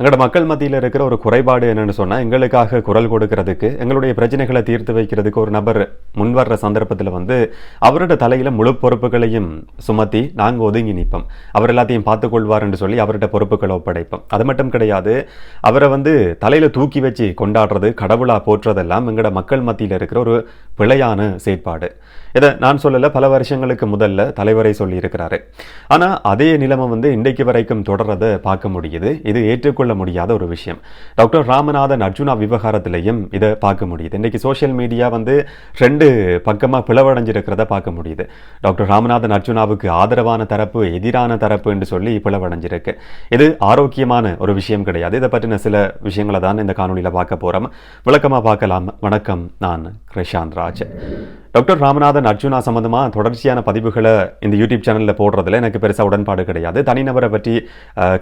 எங்களோட மக்கள் மத்தியில் இருக்கிற ஒரு குறைபாடு என்னன்னு சொன்னால் எங்களுக்காக குரல் கொடுக்கறதுக்கு எங்களுடைய பிரச்சனைகளை தீர்த்து வைக்கிறதுக்கு ஒரு நபர் முன்வர்ற சந்தர்ப்பத்தில் வந்து அவரோட தலையில் முழு பொறுப்புகளையும் சுமத்தி நாங்கள் ஒதுங்கி நிற்போம். அவர் எல்லாத்தையும் பார்த்துக்கொள்வார் என்று சொல்லி அவர்கிட்ட பொறுப்புகளை ஒப்படைப்போம். அது மட்டும் கிடையாது அவரை வந்து தலையில் தூக்கி வச்சு கொண்டாடுறது கடவுளாக போற்றுறதெல்லாம் எங்களோட மக்கள் மத்தியில் இருக்கிற ஒரு பிழையான செயற்பாடு. இதை நான் சொல்லலை பல வருஷங்களுக்கு முதல்ல தலைவரை சொல்லியிருக்கிறாரு. ஆனால் அதே நிலைமை வந்து இன்றைக்கு வரைக்கும் தொடர்றதை பார்க்க முடியுது. இது ஏற்றுக்கொள்ள ஏற்றுக்கொள்ள முடியாத ஒரு விஷயம். டாக்டர் ராமநாதன் அர்ஜுனா விவகாரத்திலையும் இதை பார்க்க முடியுது. இன்றைக்கி சோஷியல் மீடியா வந்து ரெண்டு பக்கமாக பிளவடைஞ்சிருக்கிறத பார்க்க முடியுது. டாக்டர் ராமநாதன் அர்ஜுனாவுக்கு ஆதரவான தரப்பு எதிரான தரப்பு என்று சொல்லி பிளவடைஞ்சிருக்கு. இது ஆரோக்கியமான ஒரு விஷயம் கிடையாது. இதை பற்றின சில விஷயங்களை தான் இந்த காணொலியில் பார்க்க போகிறோம் விளக்கமாக பார்க்கலாம். வணக்கம். நான் கிருஷாந்த் ராஜ். டாக்டர் ராமநாதன் அர்ஜுனா சம்மந்தமாக தொடர்ச்சியான பதிவுகளை இந்த யூடியூப் சேனலில் போடுறதுல எனக்கு பெருசாக உடன்பாடு கிடையாது. தனிநபரை பற்றி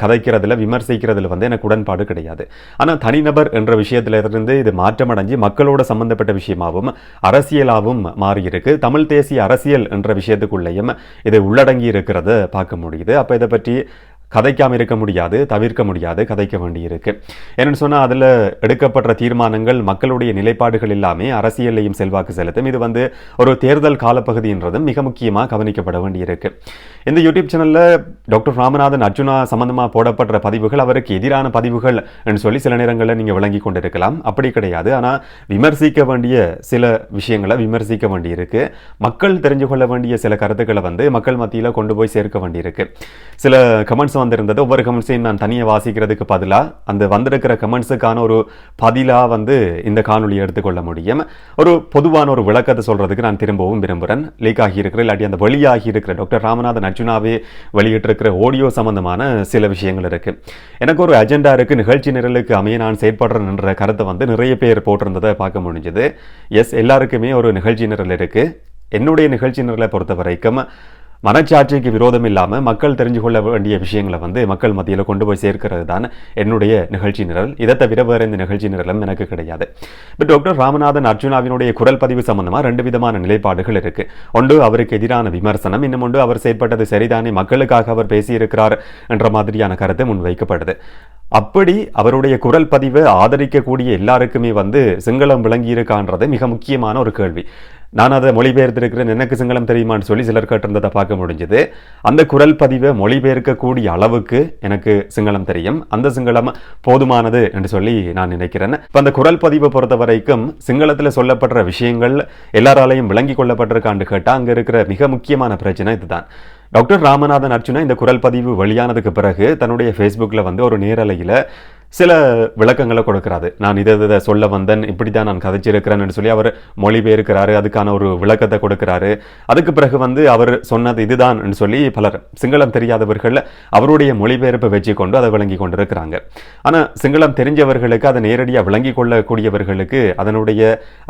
கதைக்கிறதுல விமர்சிக்கிறதுல வந்து எனக்கு உடன்பாடு கிடையாது. ஆனால் தனிநபர் என்ற விஷயத்துல இருந்து இது மாற்றமடைஞ்சு மக்களோட சம்பந்தப்பட்ட விஷயமாகவும் அரசியலாகவும் மாறியிருக்கு. தமிழ் தேசிய அரசியல் என்ற விஷயத்துக்குள்ளேயும் இது உள்ளடங்கி இருக்கிறத பார்க்க முடியுது. அப்போ இதை பற்றி கதைக்காம இருக்க முடியாது தவிர்க்க முடியாது கதைக்க வேண்டியிருக்கு. என்னென்னு சொன்னால் அதில் எடுக்கப்படுற தீர்மானங்கள் மக்களுடைய நிலைப்பாடுகள் எல்லாமே அரசியலையும் செல்வாக்கு செலுத்தும். இது வந்து ஒரு தேர்தல் காலப்பகுதின்றதும் மிக முக்கியமாக கவனிக்கப்பட வேண்டியிருக்கு. இந்த யூடியூப் சேனலில் டாக்டர் ராமநாதன் அர்ஜுனா சம்பந்தமாக போடப்படுற பதிவுகள் அவருக்கு எதிரான பதிவுகள் என்று சொல்லி சில நேரங்களில் நீங்கள் விளங்கி கொண்டிருக்கலாம். அப்படி கிடையாது. ஆனால் விமர்சிக்க வேண்டிய சில விஷயங்களை விமர்சிக்க வேண்டியிருக்கு. மக்கள் தெரிஞ்சு கொள்ள வேண்டிய சில கருத்துக்களை வந்து மக்கள் மத்தியில் கொண்டு போய் சேர்க்க வேண்டியிருக்கு. சில கமெண்ட்ஸ் வந்திருந்தது. ஒவ்வொரு கமெண்ட்ஸையும் நான் தனியாக வாசிக்கிறதுக்கு பதிலாக அந்த வந்திருக்கிற கமெண்ட்ஸுக்கான ஒரு பதிலாக வந்து இந்த காணொலியை எடுத்துக்கொள்ள முடியும். ஒரு பொதுவான ஒரு விளக்கத்தை சொல்றதுக்கு நான் திரும்பவும் விரும்புகிறேன் லீக் ஆகியிருக்கிற இல்லாட்டி அந்த வெளியாகி இருக்கிற டாக்டர் ராமநாதன் அர்ஜுனாவே வெளியிட்டிருக்கிற ஆடியோ சம்பந்தமான சில விஷயங்கள் இருக்கு. எனக்கு ஒரு அஜெண்டா இருக்கு. நிகழ்ச்சி நிரலுக்கு அமைய நான் செயற்படுறேன்ற கருத்தை வந்து நிறைய பேர் போட்டிருந்ததை பார்க்க முடிஞ்சது. எஸ் எல்லாருக்குமே ஒரு நிகழ்ச்சி நிரல் இருக்கு. என்னுடைய நிகழ்ச்சி நிரலை பொறுத்த வரைக்கும் மனச்சாட்சிக்கு விரோதம் இல்லாமல் மக்கள் தெரிஞ்சு கொள்ள வேண்டிய விஷயங்களை வந்து மக்கள் மத்தியில் கொண்டு போய் சேர்க்கிறது தான் என்னுடைய நிகழ்ச்சி நிரல். இதை தவிர வேறு இந்த நிகழ்ச்சி நிரலும் எனக்கு கிடையாது. இப்போ டாக்டர் ராமநாதன் அர்ஜுனாவினுடைய குரல் பதிவு சம்பந்தமாக ரெண்டு விதமான நிலைப்பாடுகள் இருக்கு. ஒன்று அவருக்கு எதிரான விமர்சனம் இன்னும் ஒன்று அவர் செயற்பட்டது சரிதானே மக்களுக்காக அவர் பேசியிருக்கிறார் என்ற மாதிரியான கருத்து முன்வைக்கப்படுது. அப்படி அவருடைய குரல் பதிவை ஆதரிக்கக்கூடிய எல்லாருக்குமே வந்து சிங்களம் விளங்கியிருக்கான்றது மிக முக்கியமான ஒரு கேள்வி. நான் அதை மொழிபெயர்த்திருக்கிறேன் எனக்கு சிங்களம் தெரியுமான்னு சொல்லி சிலர் கேட்டிருந்ததை பார்க்க முடிஞ்சது. அந்த குரல் பதிவை மொழிபெயர்க்கக்கூடிய அளவுக்கு எனக்கு சிங்களம் தெரியும். அந்த சிங்களம் போதுமானது என்று சொல்லி நான் நினைக்கிறேன். இப்போ அந்த குரல் பதிவை பொறுத்த வரைக்கும் சிங்களத்தில் சொல்லப்படுற விஷயங்கள் எல்லாராலையும் விளங்கி கொள்ளப்பட்டிருக்கான்னு கேட்டால் அங்கே இருக்கிற மிக முக்கியமான பிரச்சனை இதுதான். டாக்டர் ராமநாதன் அர்ச்சுனா இந்த குரல் பதிவு வெளியானதுக்கு பிறகு தன்னுடைய ஃபேஸ்புக்கில் வந்து ஒரு நேரலையில் சில விளக்கங்களை கொடுக்குறாரு. நான் இதை இதை சொல்ல வந்தேன் இப்படி தான் நான் கதைச்சிருக்கிறேன்னு சொல்லி அவர் மொழிபெயர்க்கிறாரு. அதுக்கான ஒரு விளக்கத்தை கொடுக்குறாரு. அதுக்கு பிறகு வந்து அவர் சொன்னது இதுதான் சொல்லி பலர் சிங்களம் தெரியாதவர்கள் அவருடைய மொழிபெயர்ப்பை வச்சு கொண்டு அதை விளங்கி கொண்டிருக்கிறாங்க. ஆனால் சிங்களம் தெரிஞ்சவர்களுக்கு அதை நேரடியாக விளங்கி கொள்ளக்கூடியவர்களுக்கு அதனுடைய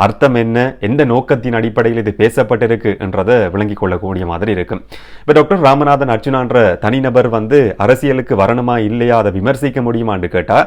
அர்த்தம் என்ன எந்த நோக்கத்தின் அடிப்படையில் இது பேசப்பட்டிருக்கு என்றதை விளங்கி கொள்ளக்கூடிய மாதிரி இருக்கும் இப்போ டாக்டர் ராமநாதன் அர்ச்சுனான்ற தனிநபர் வந்து அரசியலுக்கு வரணுமா இல்லையா அதை விமர்சிக்க முடியுமான்னு கேட்டால்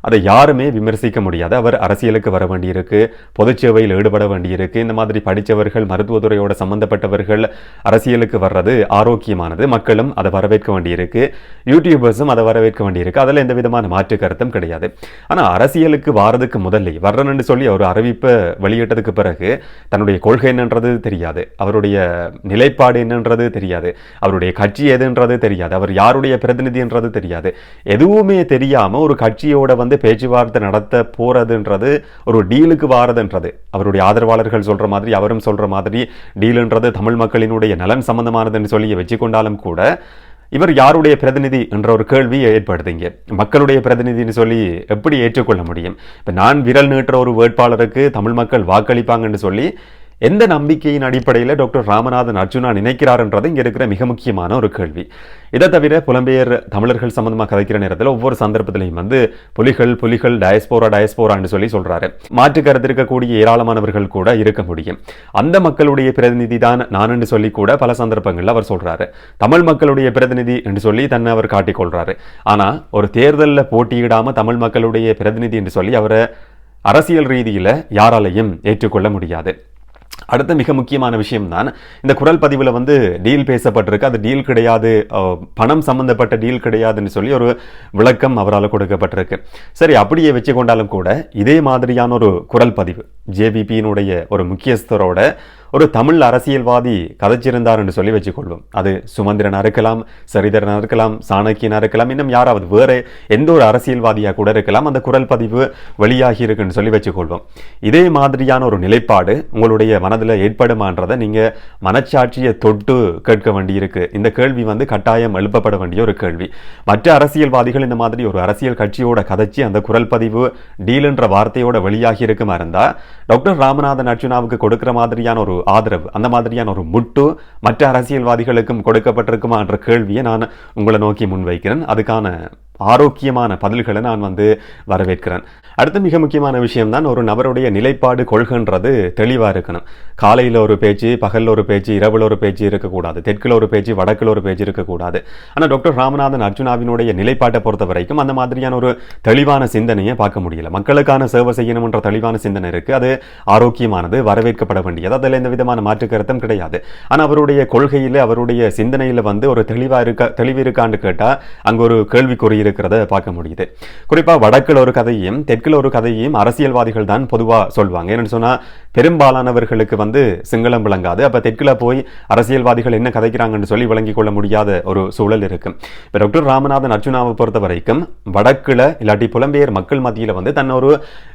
அதை யாருமே விமர்சிக்க முடியாது. அவர் அரசியலுக்கு வர வேண்டியிருக்கு பொதுச் சேவையில் ஈடுபட வேண்டியிருக்கு. இந்த மாதிரி படித்தவர்கள் மருத்துவத்துறையோட சம்பந்தப்பட்டவர்கள் அரசியலுக்கு வர்றது ஆரோக்கியமானது. மக்களும் அதை வரவேற்க வேண்டியிருக்கு. யூடியூபர்ஸும் அதை வரவேற்க வேண்டியிருக்கு. அதில் எந்த விதமான மாற்று கருத்தும் கிடையாது. ஆனால் அரசியலுக்கு வாரதுக்கு முதல்ல வர்றன்னு சொல்லி அவர் அறிவிப்பை வெளியிட்டதுக்கு பிறகு தன்னுடைய கொள்கை என்னன்றது தெரியாது. அவருடைய நிலைப்பாடு என்னன்றது தெரியாது. அவருடைய கட்சி எதுன்றது தெரியாது. அவர் யாருடைய பிரதிநிதின்றது தெரியாது. எதுவுமே தெரியாமல் ஒரு கட்சியோட வந்து பேச்சுவார்த்தை நடத்த போகிறதுன்றது ஒரு டீலுக்கு வாரதுன்றது. அவருடைய ஆதரவாளர்கள் சொல்ற மாதிரி அவரும் சொல்ற மாதிரி டீலுன்றது தமிழ் மக்களினுடைய நலன் சம்பந்தமானதுன்னு சொல்லி வச்சுக்கொண்டாலும் கூட இவர் யாருடைய பிரதிநிதி என்ற ஒரு கேள்வி ஏற்படுதுங்க மக்களுடைய பிரதிநிதின்னு சொல்லி எப்படி ஏற்றுக்கொள்ள முடியும்? இப்போ நான் விரல் நீட்டுற ஒரு வேட்பாளருக்கு தமிழ் மக்கள் வாக்களிப்பாங்கன்னு சொல்லி எந்த நம்பிக்கையின் அடிப்படையில் டாக்டர் ராமநாதன் அர்ஜுனா நினைக்கிறார்ன்றது இங்கே இருக்கிற மிக முக்கியமான ஒரு கேள்வி. இதை தவிர புலம்பெயர் தமிழர்கள் சம்பந்தமாக கதைக்கிற நேரத்தில் ஒவ்வொரு சந்தர்ப்பத்திலையும் வந்து புலிகள் புலிகள் டயஸ்போரா டயஸ்போரான்னு சொல்லி சொல்றாரு. மாற்று கருத்து இருக்கக்கூடிய ஏராளமானவர்கள் கூட இருக்க முடியும். அந்த மக்களுடைய பிரதிநிதி தான் நான் என்று சொல்லி கூட பல சந்தர்ப்பங்களில் அவர் சொல்றாரு. தமிழ் மக்களுடைய பிரதிநிதி என்று சொல்லி தன்னை அவர் காட்டிக்கொள்கிறாரு ஆனா ஒரு தேர்தலில் போட்டியிடாம தமிழ் மக்களுடைய பிரதிநிதி என்று சொல்லி அவரை அரசியல் ரீதியில் யாராலையும் ஏற்றுக்கொள்ள முடியாது. அடுத்த மிக முக்கியமான விஷயம் தான் இந்த குரல் பதிவில் வந்து டீல் பேசப்பட்டிருக்கு. அது டீல் கிடையாது பணம் சம்மந்தப்பட்ட டீல் கிடையாதுன்னு சொல்லி ஒரு விளக்கம் அவரால் கொடுக்கப்பட்டிருக்கு. சரி அப்படியே வச்சு கொண்டாலும் கூட இதே மாதிரியான ஒரு குரல் பதிவு ஜேபிபியினுடைய ஒரு முக்கியஸ்தரோட ஒரு தமிழ் அரசியல்வாதி கதைச்சிருந்தார் என்று சொல்லி வச்சுக்கொள்வோம் அது சுமந்திரனாக இருக்கலாம் சரிதரனாக இருக்கலாம் சாணக்கியனாக இருக்கலாம் இன்னும் யாராவது வேறு எந்த ஒரு அரசியல்வாதியாக கூட இருக்கலாம் அந்த குரல் பதிவு வெளியாகி இருக்குன்னு சொல்லி வச்சுக்கொள்வோம் இதே மாதிரியான ஒரு நிலைப்பாடு உங்களுடைய மனதில் ஏற்படுமான்றதை நீங்கள் மனச்சாட்சியை தொட்டு கேட்க வேண்டியிருக்கு. இந்த கேள்வி வந்து கட்டாயம் எழுப்பப்பட வேண்டிய ஒரு கேள்வி. மற்ற அரசியல்வாதிகள் இந்த மாதிரி ஒரு அரசியல் கட்சியோட கதைச்சி அந்த குரல் பதிவு டீல்ன்ற வார்த்தையோட வெளியாகி இருக்குமா இருந்தா டாக்டர் ராமநாதன் அர்ஜுனாவுக்கு கொடுக்குற மாதிரியான ஒரு ஆதரவு. அந்த மாதிரியான ஒரு முட்டு மற்ற அரசியல்வாதிகளுக்கும் கொடுக்கப்பட்டிருக்குமா என்ற கேள்வியை நான் உங்களை நோக்கி முன்வைக்கிறேன். அதுக்கான ஆரோக்கியமான பதில்களை நான் வந்து வரவேற்கிறேன். அடுத்த மிக முக்கியமான விஷயம் தான் ஒரு நபருடைய நிலைப்பாடு கொள்கைன்றது தெளிவாக இருக்கணும். காலையில் ஒரு பேச்சு பகலில் ஒரு பேச்சு இரவில் ஒரு பேச்சு இருக்கக்கூடாது. தெற்கில் ஒரு பேச்சு வடக்கில் ஒரு பேச்சு இருக்கக்கூடாது. ஆனால் டாக்டர் ராமநாதன் அர்ஜுனாவினுடைய நிலைப்பாட்டை பொறுத்த வரைக்கும் அந்த மாதிரியான ஒரு தெளிவான சிந்தனையை பார்க்க முடியல. மக்களுக்கான சேவை செய்யணும்ன்ற தெளிவான சிந்தனை இருக்குது அது ஆரோக்கியமானது வரவேற்கப்பட வேண்டியது. அதில் எந்த விதமான மாற்று கருத்தும் கிடையாது. ஆனால் அவருடைய கொள்கையில் அவருடைய சிந்தனையில் வந்து ஒரு தெளிவாக இருக்க தெளிவு இருக்கான்னு கேட்டால் அங்கே ஒரு கேள்விக்குறி இருக்கிறத பார்க்க முடியுது. குறிப்பாக வடக்கில் ஒரு கதையும் தெற்கில் ஒரு கதையும் அரசியல்வாதிகள் தான் பொதுவாக சொல்லுவாங்க என்னென்னு சொன்னால் பெரும்பாலானவர்களுக்கு வந்து சிங்களம் விளங்காது. அப்போ தெற்கில் போய் அரசியல்வாதிகள் என்ன கதைக்கிறாங்கன்னு சொல்லி விளங்கிக் கொள்ள முடியாத ஒரு சூழல் இருக்கும். இப்போ டாக்டர் ராமநாதன் அர்ஜுனாவை பொறுத்த வரைக்கும் வடக்கில் இல்லாட்டி புலம்பெயர் மக்கள் மத்தியில் வந்து தன் ஒரு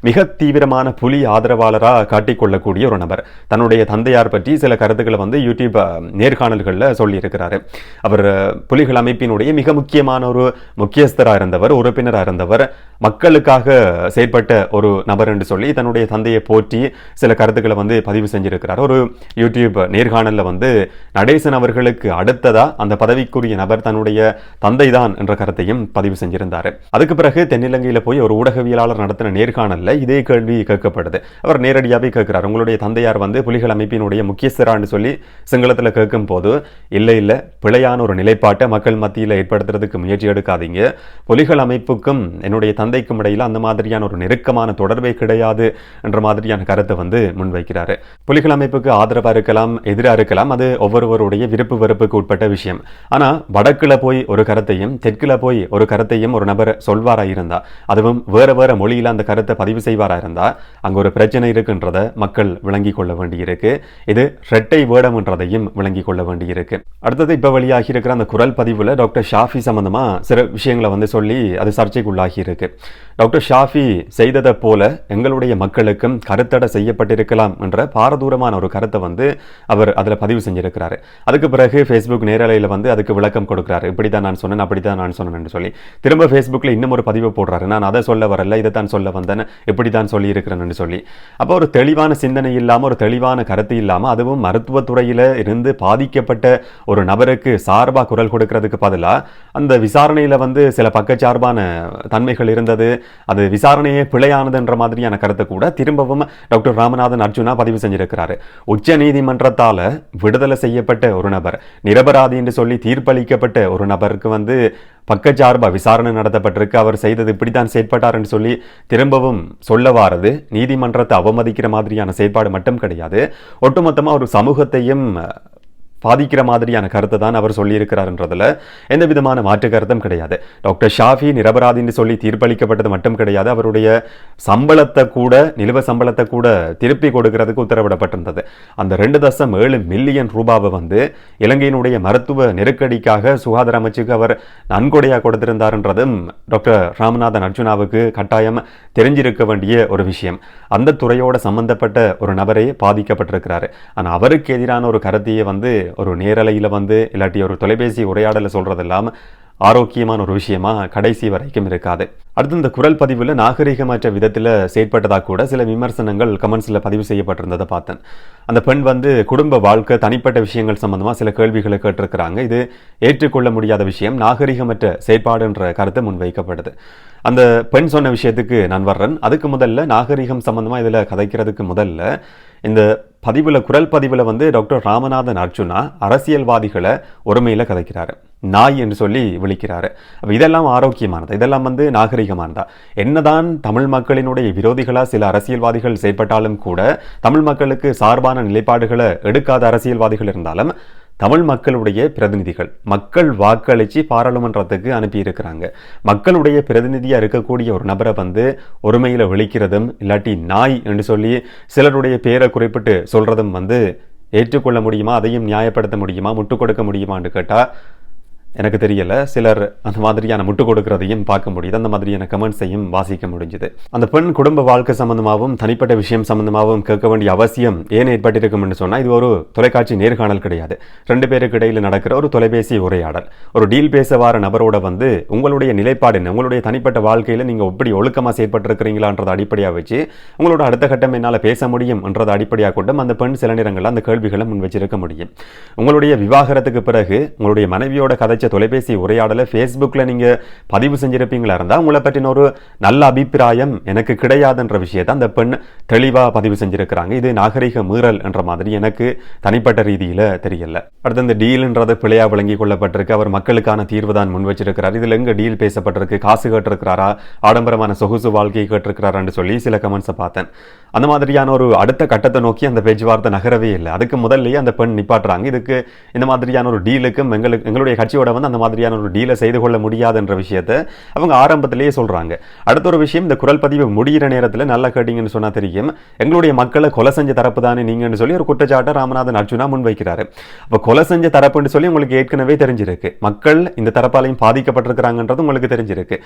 மிக தீவிரமான புலி ஆதரவாளராக காட்டிக்கொள்ளக்கூடிய ஒரு நபர். தன்னுடைய தந்தையார் பற்றி சில கருத்துக்களை வந்து யூடியூப் நேர்காணல்களில் சொல்லியிருக்கிறாரு. அவர் புலிகள் அமைப்பினுடைய மிக முக்கியமான ஒரு முக்கியஸ்தர் முக்கியஸ்தராக இருந்தவர் உறுப்பினராக இருந்தவர் மக்களுக்காக செயற்பட்ட ஒரு நபர் என்று சொல்லி தன்னுடைய தந்தையை போற்றி சில கருத்துக்களை வந்து பதிவு செஞ்சிருக்கிறார். ஒரு யூடியூப் நேர்காணலில் வந்து நடேசன் அவர்களுக்கு அடுத்ததா அந்த பதவிக்குரிய நபர் தன்னுடைய தந்தை தான் என்ற கருத்தையும் பதிவு செஞ்சிருந்தார். அதுக்கு பிறகு தென்னிலங்கையில் போய் ஒரு ஊடகவியலாளர் நடத்தின நேர்காணலில் இதே கேள்வி கேட்கப்படுது. அவர் நேரடியாகவே கேட்கிறார். உங்களுடைய தந்தையார் வந்து புலிகள் அமைப்பினுடைய முக்கியஸ்தரான்னு சொல்லி சிங்களத்தில் கேட்கும் போது இல்லை இல்லை பிழையான ஒரு நிலைப்பாட்டை மக்கள் மத்தியில் ஏற்படுத்துறதுக்கு முயற்சி எடுக்காதீங்க. புலிகள் அமைப்புக்கும் என்னுடைய தந்தைக்கும் இடையில் அந்த மாதிரியான ஒரு நெருக்கமான தொடர்பே கிடையாது என்ற மாதிரியான கருத்தை வந்து முன்வைக்கிறாரு. புலிகள் அமைப்புக்கு ஆதரவாக இருக்கலாம் எதிராக இருக்கலாம் அது ஒவ்வொருவருடைய விருப்பு வெறுப்புக்கு உட்பட்ட விஷயம். ஆனா வடக்குல போய் ஒரு கருத்தையும் தெற்குல போய் ஒரு கருத்தையும் ஒரு நபர் சொல்வாரா இருந்தா அதுவும் வேற வேற மொழியில அந்த கருத்தை பதிவு செய்வாரா இருந்தா அங்க ஒரு பிரச்சனை இருக்குன்றத மக்கள் விளங்கிக் கொள்ள வேண்டியிருக்கு. இது ரெட்டை வேடம்ன்றதையும் விளங்கிக் கொள்ள வேண்டியிருக்கு. அடுத்தது இப்ப வெளியாகி இருக்கிற அந்த குரல் பதிவுல டாக்டர் ஷாஃபி சம்பந்தமா சில விஷயங்களை வந்து என்று சொல்லி அது சர்ச்சைக்குள்ளாகி இருக்கு டாக்டர் ஷாஃபி செய்ததை போல எங்களுடைய மக்களுக்கும் கருத்தடை செய்யப்பட்டிருக்கலாம் என்ற பாரதூரமான ஒரு கருத்தை வந்து அவர் அதில் பதிவு செஞ்சிருக்கிறாரு. அதுக்கு பிறகு ஃபேஸ்புக் நேரலையில் வந்து அதுக்கு விளக்கம் கொடுக்குறாரு. இப்படி தான் நான் சொன்னேன் அப்படி தான் நான் சொன்னேன் சொல்லி. திரும்ப ஃபேஸ்புக்கில் இன்னும் ஒரு பதிவு போடுறாரு. நான் அதை சொல்ல வரல இதை தான் சொல்ல வந்தேன் இப்படி தான் சொல்லியிருக்கிறேன்னு சொல்லி. அப்போ ஒரு தெளிவான சிந்தனை இல்லாமல் ஒரு தெளிவான கருத்து இல்லாமல் அதுவும் மருத்துவத்துறையில் இருந்து பாதிக்கப்பட்ட ஒரு நபருக்கு சார்பாக குரல் கொடுக்கறதுக்கு பதிலாக அந்த விசாரணையில் வந்து சில பக்கச்சார்பான தன்மைகள் இருந்தது. அது விசாரணையே பிழையானதுன்ற மாதிரியான கருத்தை கூட திரும்பவும் டாக்டர் ராமநாதன் அர்ஜுனா பதிவு செஞ்சிருக்கிறாரு. உச்ச நீதிமன்றத்தால் விடுதலை செய்யப்பட்ட ஒரு நபர் நிரபராதி என்று சொல்லி தீர்ப்பளிக்கப்பட்ட ஒரு நபருக்கு வந்து பக்கச்சார்பா விசாரணை நடத்தப்பட்டிருக்கு. அவர் செய்தது இப்படித்தான் செயற்பட்டார்னு சொல்லி திரும்பவும் சொல்ல வாரது. நீதிமன்றத்தை அவமதிக்கிற மாதிரியான செயற்பாடு மட்டும் கிடையாது. ஒட்டுமொத்தமாக ஒரு சமூகத்தையும் பாதிக்கிற மாதிரியான கருத்தை தான் அவர் சொல்லியிருக்கிறார்ன்றதில் எந்த விதமான மாற்று கருத்தும் கிடையாது. டாக்டர் ஷாஃபி நிரபராதின்னு சொல்லி தீர்ப்பளிக்கப்பட்டது மட்டும் கிடையாது. அவருடைய சம்பளத்தை கூட நிலுவ சம்பளத்தை கூட திருப்பி கொடுக்கறதுக்கு உத்தரவிடப்பட்டிருந்தது. அந்த ரெண்டு தசம் ஏழு மில்லியன் ரூபாவை வந்து இலங்கையினுடைய மருத்துவ நெருக்கடிக்காக சுகாதார அமைச்சுக்கு அவர் நன்கொடையாக கொடுத்திருந்தார்ன்றதும் டாக்டர் ராமநாதன் அர்ஜுனாவுக்கு கட்டாயம் தெரிஞ்சிருக்க வேண்டிய ஒரு விஷயம். அந்த துறையோட சம்பந்தப்பட்ட ஒரு நபரே பாதிக்கப்பட்டிருக்கிறாரு. ஆனால் அவருக்கு எதிரான ஒரு கருத்தையே வந்து ஒரு நேரலையில் வந்து இல்லாட்டி ஒரு தொலைபேசி உரையாடலை சொல்கிறதெல்லாம் ஆரோக்கியமான ஒரு விஷயமா கடைசி வரைக்கும் இருக்காது. அடுத்து இந்த குரல் பதிவில் நாகரிகமற்ற விதத்தில் செயற்பட்டதாக கூட சில விமர்சனங்கள் கமெண்ட்ஸில் பதிவு செய்யப்பட்டிருந்ததை பார்த்தேன். அந்த பெண் வந்து குடும்ப வாழ்க்கை தனிப்பட்ட விஷயங்கள் சம்பந்தமாக சில கேள்விகளை கேட்டிருக்கிறாங்க. இது ஏற்றுக்கொள்ள முடியாத விஷயம். நாகரிகமற்ற செயற்பாடுன்ற கருத்து முன்வைக்கப்படுது. அந்த பெண் சொன்ன விஷயத்துக்கு நான் வர்றேன். அதுக்கு முதல்ல நாகரிகம் சம்பந்தமாக இதில் கதைக்கிறதுக்கு முதல்ல இந்த பதிவில் குரல் பதிவில் வந்து டாக்டர் ராமநாதன் அர்ஜுனா அரசியல்வாதிகளை ஒருமையில் கதைக்கிறாரு. நாய் என்று சொல்லி விழிக்கிறாரு. அப்போ இதெல்லாம் ஆரோக்கியமானது? இதெல்லாம் வந்து நாகரிகமானதா? என்னதான் தமிழ் மக்களினுடைய விரோதிகளாக சில அரசியல்வாதிகள் செயற்பட்டாலும் கூட தமிழ் மக்களுக்கு சார்பான நிலைப்பாடுகளை எடுக்காத அரசியல்வாதிகள் இருந்தாலும் தமிழ் மக்களுடைய பிரதிநிதிகள். மக்கள் வாக்களித்து பாராளுமன்றத்துக்கு அனுப்பியிருக்கிறாங்க. மக்களுடைய பிரதிநிதியாக இருக்கக்கூடிய ஒரு நபரை வந்து ஒருமையில் விழிக்கிறதும் இல்லாட்டி நாய் என்று சொல்லி சிலருடைய பேரை குறிப்பிட்டு சொல்றதும் வந்து ஏற்றுக்கொள்ள முடியுமா? அதையும் நியாயப்படுத்த முடியுமா? முட்டுக் கொடுக்க முடியுமான்னு கேட்டால் எனக்கு தெரியலை. சிலர் அந்த மாதிரியான முட்டு கொடுக்கறதையும் பார்க்க முடியுது. அந்த மாதிரியான கமெண்ட்ஸையும் வாசிக்க முடிஞ்சுது. அந்த பெண் குடும்ப வாழ்க்கை சம்மந்தமாகவும் தனிப்பட்ட விஷயம் சம்மந்தமாகவும் கேட்க வேண்டிய அவசியம் ஏன் ஏற்பட்டிருக்கும்னு சொன்னால் இது ஒரு தொலைக்காட்சி நேர்காணல் கிடையாது. ரெண்டு பேருக்கு இடையில் நடக்கிற ஒரு தொலைபேசி உரையாடல். ஒரு டீல் பேச வார நபரோட வந்து உங்களுடைய நிலைப்பாடு என்ன? உங்களுடைய தனிப்பட்ட வாழ்க்கையில் நீங்கள் எப்படி ஒழுக்கமாக செயற்பட்டிருக்கிறீங்களான்றதை அடிப்படையாக வச்சு உங்களோட அடுத்த கட்டம் என்னால் பேச முடியும் என்றதை அடிப்படையாக கொண்டும் அந்த பெண் சில நேரங்களில் அந்த கேள்விகளை முன் வச்சிருக்க முடியும். உங்களுடைய விவாகரத்துக்கு பிறகு உங்களுடைய மனைவியோட கதை தொலைபேசி உரையாடலை ஃபேஸ்புக்கில் நீங்கள் பதிவு செஞ்சிருப்பீங்களா இருந்தால் உங்களை பற்றின ஒரு நல்ல அபிப்பிராயம் எனக்கு கிடையாதுன்ற விஷயத்தை அந்த பெண் தெளிவாக பதிவு செஞ்சுருக்கிறாங்க. இது நாகரிக மீறல் என்ற மாதிரி எனக்கு தனிப்பட்ட ரீதியில் தெரியல. அடுத்து இந்த டீல்ன்றது பிழையாக விளங்கி கொள்ளப்பட்டிருக்கு. அவர் மக்களுக்கான தீர்வு தான் முன் வச்சிருக்கிறார். இதில் எங்கே டீல் பேசப்பட்டிருக்கு? காசு கேட்டிருக்கிறாரா? ஆடம்பரமான சொகுசு வாழ்க்கையை கேட்டிருக்கிறாரான்னு சொல்லி சில கமெண்ட்ஸை பார்த்தேன். அந்த மாதிரியான ஒரு அடுத்த கட்டத்தை நோக்கி அந்த பேச்சுவார்த்தை நகரவே இல்லை. அதுக்கு முதல்லையே அந்த பெண் நிப்பாட்டுறாங்க. இதுக்கு இந்த மாதிரியான ஒரு டீலுக்கும் எங்களுக்கு எங்களுடைய கட்சியோட வந்து அந்த மாதிரியான ஒரு டீலை செய்து கொள்ள முடியாதுன்ற விஷயத்தை அவங்க ஆரம்பத்திலேயே சொல்றாங்க. அடுத்த ஒரு விஷயம் இந்த குரல் பதிவு முடிகிற நேரத்தில் நல்லா கேட்டிங்கன்னு சொன்னால் தெரியும். எங்களுடைய மக்களை கொலை செஞ்ச தரப்பு தானே நீங்கன்னு சொல்லி ஒரு குற்றச்சாட்டை ராமநாதன் அர்ஜுனா முன்வைக்கிறாரு அப்போ கொலை செஞ்ச தரப்புன்னு சொல்லி உங்களுக்கு ஏற்கனவே தெரிஞ்சிருக்கு. மக்கள் இந்த தரப்பாலையும் பாதிக்கப்பட்டிருக்கிறாங்கன்றது உங்களுக்கு தெரிஞ்சிருக்கு.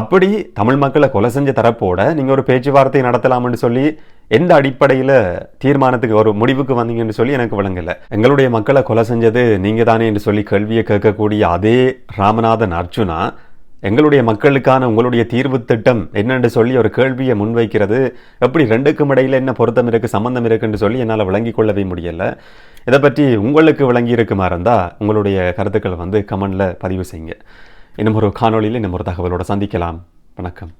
அப்படி தமிழ் மக்களை கொலை செஞ்ச தரப்போட நீங்க ஒரு பேச்சுவார்த்தை நடத்தலாம்னு சொல்லி எந்த அடிப்படையில் தீர்மானத்துக்கு ஒரு முடிவுக்கு வந்தீங்கன்னு சொல்லி எனக்கு விளங்கலை. எங்களுடைய மக்களை கொலை செஞ்சது நீங்கள் தானே என்று சொல்லி கேள்வியை கேட்கக்கூடிய அதே ராமநாதன் அர்ஜுனா எங்களுடைய மக்களுக்கான உங்களுடைய தீர்வு திட்டம் என்னென்று சொல்லி ஒரு கேள்வியை முன்வைக்கிறது. எப்படி ரெண்டுக்கும் இடையில் என்ன பொருத்தம் இருக்கு சம்மந்தம் இருக்குன்னு சொல்லி என்னால் விளங்கிக் கொள்ளவே முடியலை. இதை பற்றி உங்களுக்கு விளங்கி இருக்குமா இருந்தால் உங்களுடைய கருத்துக்களை வந்து கமெண்டில் பதிவு செய்யுங்க. இன்னும் ஒரு காணொலியில் இன்னும் ஒரு தகவலோடு சந்திக்கலாம். வணக்கம்.